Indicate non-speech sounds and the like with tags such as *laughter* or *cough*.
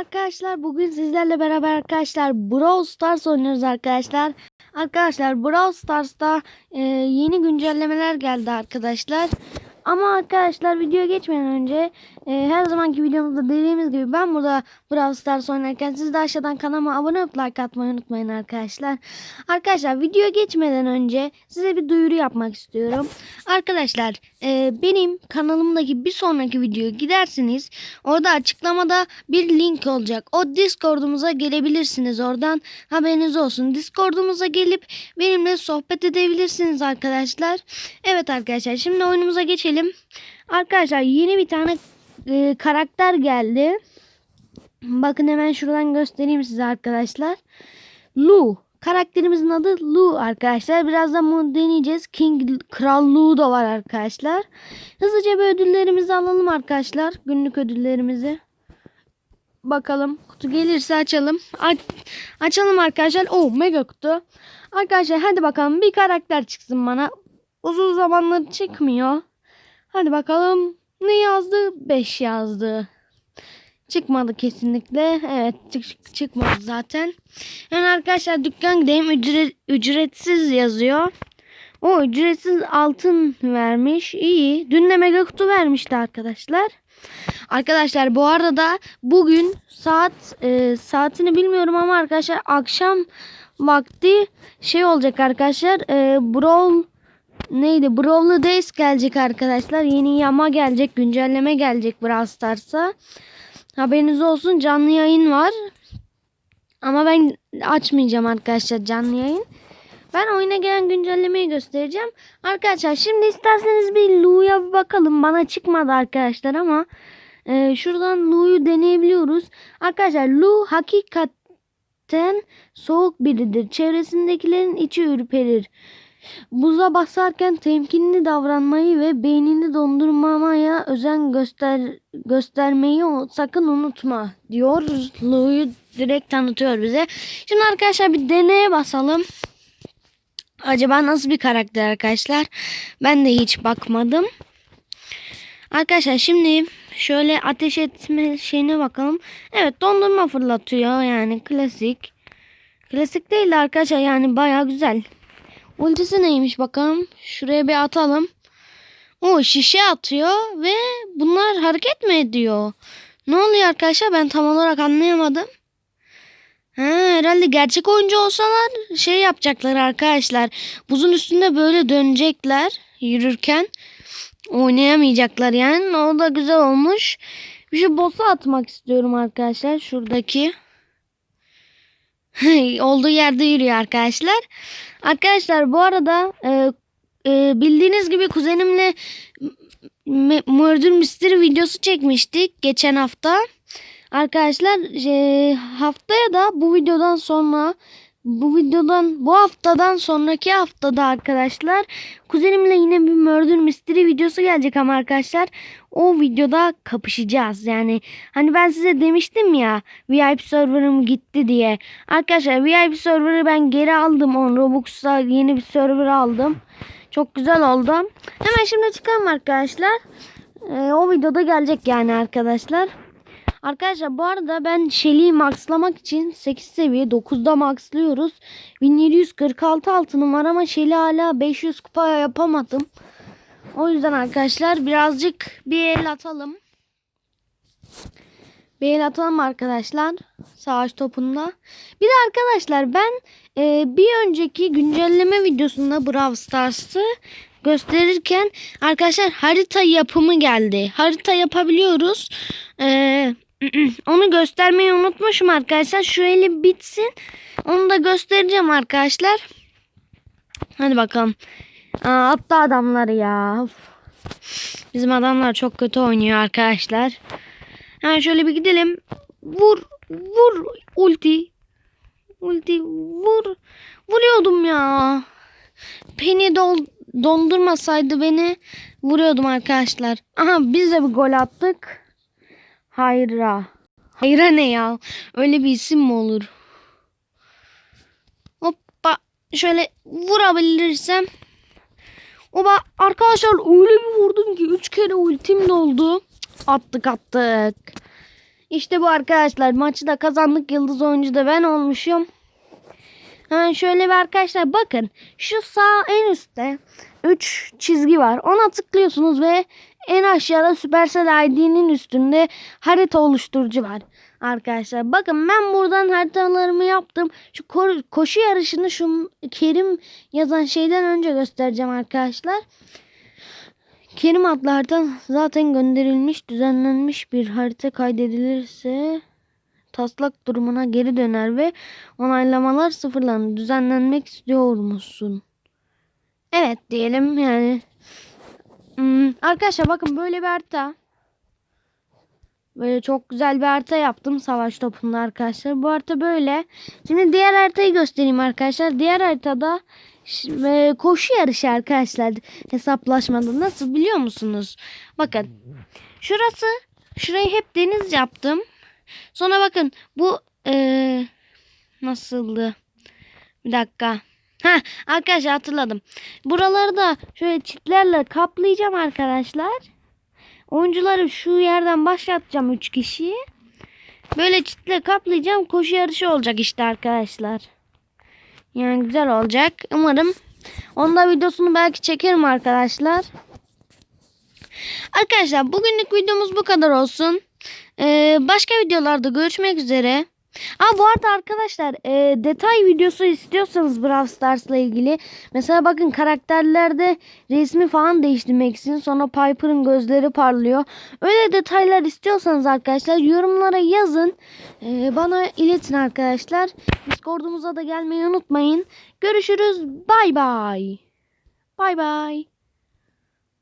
arkadaşlar. Bugün sizlerle beraber arkadaşlar Brawl Stars oynuyoruz arkadaşlar. Arkadaşlar Brawl Stars'ta e, yeni güncellemeler geldi arkadaşlar. Ama arkadaşlar videoya geçmeden önce e, her zamanki videomuzda dediğimiz gibi ben burada Brawl Stars oynarken siz de aşağıdan kanalıma abone olup like atmayı unutmayın arkadaşlar. Arkadaşlar videoya geçmeden önce size bir duyuru yapmak istiyorum. Arkadaşlar e, benim kanalımdaki bir sonraki videoya gidersiniz. Orada açıklamada bir link olacak. O Discord'umuza gelebilirsiniz oradan. Haberiniz olsun. Discord'umuza gelip benimle sohbet edebilirsiniz arkadaşlar. Evet arkadaşlar şimdi oyunumuza geçelim. Arkadaşlar yeni bir tane e, karakter geldi. Bakın hemen şuradan göstereyim size arkadaşlar. Lu. Karakterimizin adı Lu arkadaşlar. Birazdan bunu deneyeceğiz. King Kral Lu da var arkadaşlar. Hızlıca bir ödüllerimizi alalım arkadaşlar. Günlük ödüllerimizi. Bakalım. Kutu gelirse açalım. Aç, açalım arkadaşlar. Oh mega kutu. Arkadaşlar hadi bakalım bir karakter çıksın bana. Uzun zamandır çıkmıyor. Hadi bakalım. Ne yazdı? 5 yazdı. Çıkmadı kesinlikle. Evet çık çıkmadı zaten. Yani arkadaşlar dükkan gideyim ücret, ücretsiz yazıyor. O ücretsiz altın vermiş. İyi. Dün de mega kutu vermişti arkadaşlar. Arkadaşlar bu arada bugün saat e, saatini bilmiyorum ama arkadaşlar akşam vakti şey olacak arkadaşlar. E, Brawl neydi? Brawl'lı Days gelecek arkadaşlar. Yeni yama gelecek. Güncelleme gelecek Brawl Stars'a. Haberiniz olsun canlı yayın var. Ama ben açmayacağım arkadaşlar canlı yayın. Ben oyuna gelen güncellemeyi göstereceğim. Arkadaşlar şimdi isterseniz bir Lu'ya bir bakalım. Bana çıkmadı arkadaşlar ama e, şuradan Lu'yu deneyebiliyoruz. Arkadaşlar Lu hakikaten soğuk biridir. Çevresindekilerin içi ürperir. Buza basarken temkinli davranmayı ve beynini dondurmamaya özen göster göstermeyi sakın unutma diyor. Lu'yu direkt tanıtıyor bize. Şimdi arkadaşlar bir deneye basalım. Acaba nasıl bir karakter arkadaşlar? Ben de hiç bakmadım. Arkadaşlar şimdi şöyle ateş etme şeyine bakalım. Evet dondurma fırlatıyor yani klasik. Klasik değil de arkadaşlar yani baya güzel. Ultisi neymiş bakalım. Şuraya bir atalım. O şişe atıyor ve bunlar hareket mi ediyor? Ne oluyor arkadaşlar ben tam olarak anlayamadım. Ha, herhalde gerçek oyuncu olsalar şey yapacaklar arkadaşlar. Buzun üstünde böyle dönecekler yürürken. Oynayamayacaklar yani. O da güzel olmuş. Bir şey boss'a atmak istiyorum arkadaşlar. Şuradaki. Olduğu yerde yürüyor arkadaşlar. Arkadaşlar bu arada e, e, bildiğiniz gibi kuzenimle Murder Mystery videosu çekmiştik geçen hafta. Arkadaşlar e, haftaya da bu videodan sonra bu videodan bu haftadan sonraki haftada arkadaşlar kuzenimle yine bir Murder Mystery videosu gelecek ama arkadaşlar o videoda kapışacağız. Yani hani ben size demiştim ya VIP server'ım gitti diye. Arkadaşlar VIP server'ı ben geri aldım. 10 Robux'ta yeni bir server aldım. Çok güzel oldu. Hemen şimdi çıkalım arkadaşlar. Ee, o videoda gelecek yani arkadaşlar. Arkadaşlar bu arada ben Shelly'i maxlamak için 8 seviye 9'da maxlıyoruz. 1746 altınım var ama Shelly hala 500 kupa yapamadım. O yüzden arkadaşlar birazcık bir el atalım. Bir el atalım arkadaşlar. Savaş topunda. Bir de arkadaşlar ben e, bir önceki güncelleme videosunda Brawl Stars'ı gösterirken arkadaşlar harita yapımı geldi. Harita yapabiliyoruz. Eee *clears throat* onu göstermeyi unutmuşum arkadaşlar. Şu eli bitsin. Onu da göstereceğim arkadaşlar. Hadi bakalım. Aa, attı adamları ya. Bizim adamlar çok kötü oynuyor arkadaşlar. Hemen şöyle bir gidelim. Vur. Vur. Ulti. Ulti. Vur. Vuruyordum ya. Penny dol dondurmasaydı beni vuruyordum arkadaşlar. Aha biz de bir gol attık. Hayra. Hayra ne ya? Öyle bir isim mi olur? Hoppa. Şöyle vurabilirsem. Oba arkadaşlar öyle bir vurdum ki 3 kere ultim doldu. Attık attık. İşte bu arkadaşlar. Maçı da kazandık. Yıldız oyuncu da ben olmuşum. Hemen şöyle bir arkadaşlar bakın. Şu sağ en üstte 3 çizgi var. Ona tıklıyorsunuz ve en aşağıda Supercell ID'nin üstünde harita oluşturucu var. Arkadaşlar bakın ben buradan haritalarımı yaptım. Şu ko- koşu yarışını şu Kerim yazan şeyden önce göstereceğim arkadaşlar. Kerim adlı harita zaten gönderilmiş, düzenlenmiş bir harita kaydedilirse taslak durumuna geri döner ve onaylamalar sıfırlanır. Düzenlenmek istiyor musun? Evet diyelim yani. Hmm, arkadaşlar bakın böyle bir harita. Böyle çok güzel bir harita yaptım savaş topunda arkadaşlar. Bu harita böyle. Şimdi diğer haritayı göstereyim arkadaşlar. Diğer haritada koşu yarışı arkadaşlar hesaplaşmada nasıl biliyor musunuz? Bakın şurası şurayı hep deniz yaptım. Sonra bakın bu e, nasıldı? Bir dakika. Ha arkadaşlar hatırladım. Buraları da şöyle çitlerle kaplayacağım arkadaşlar. Oyuncuları şu yerden başlatacağım 3 kişiyi. Böyle çitle kaplayacağım. Koşu yarışı olacak işte arkadaşlar. Yani güzel olacak. Umarım. Onda videosunu belki çekerim arkadaşlar. Arkadaşlar bugünlük videomuz bu kadar olsun. Ee, başka videolarda görüşmek üzere. Aa bu arada arkadaşlar e, detay videosu istiyorsanız Brawl Stars'la ilgili mesela bakın karakterlerde resmi falan değiştirmek için sonra Piper'ın gözleri parlıyor. Öyle detaylar istiyorsanız arkadaşlar yorumlara yazın. E, bana iletin arkadaşlar. Discord'umuza da gelmeyi unutmayın. Görüşürüz. Bay bay. Bay bay.